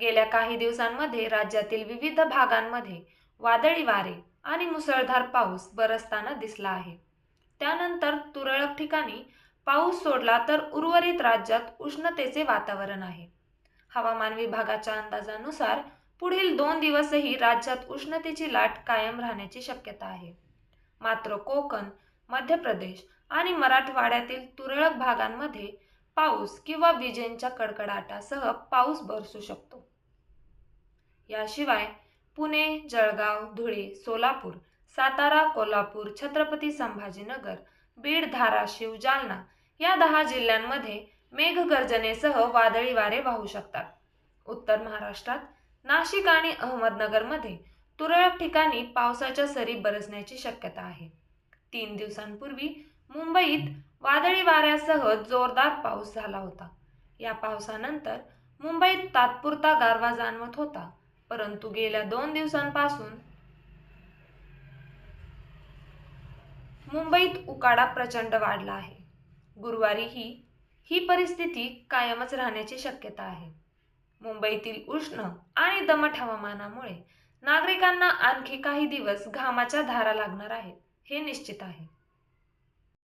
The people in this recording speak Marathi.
गेल्या काही दिवसांमध्ये राज्यातील विविध भागांमध्ये वादळी वारे आणि मुसळधार पाऊस बरसताना दिसला आहे. त्यानंतर तुरळक ठिकाणी पाऊस सोडला तर उर्वरित राज्यात उष्णतेचे वातावरण आहे. हवामान विभागाच्या अंदाजानुसार पुढील दोन दिवसही राज्यात उष्णतेची लाट कायम राहण्याची शक्यता आहे. मात्र कोकण मध्य प्रदेश आणि मराठवाड्यातील तुरळक भागांमध्ये पाऊस किंवा विजेंच्या कडकडाटासह पाऊस बरसू शकतो. याशिवाय पुणे जळगाव धुळे सोलापूर सातारा कोल्हापूर छत्रपती संभाजीनगर बीड धाराशिव जालना या दहा जिल्ह्यांमध्ये मेघगर्जनेसह वादळी वारे वाहू शकतात. उत्तर महाराष्ट्रात नाशिक आणि अहमदनगरमध्ये तुरळक ठिकाणी पावसाच्या सरी बरसण्याची शक्यता आहे. तीन दिवसांपूर्वी मुंबईत वादळी वाऱ्यासह जोरदार पाऊस झाला होता. या पावसानंतर मुंबईत तात्पुरता गारवा जाणवत होता परंतु गेल्या दोन दिवसांपासून मुंबईत उकाडा प्रचंड वाढला आहे. गुरुवारीही ही परिस्थिती कायमच राहण्याची शक्यता आहे. मुंबईतील उष्ण आणि दमट हवामानामुळे नागरिकांना आणखी काही दिवस घामाच्या धारा लागणार आहेत हे निश्चित आहे.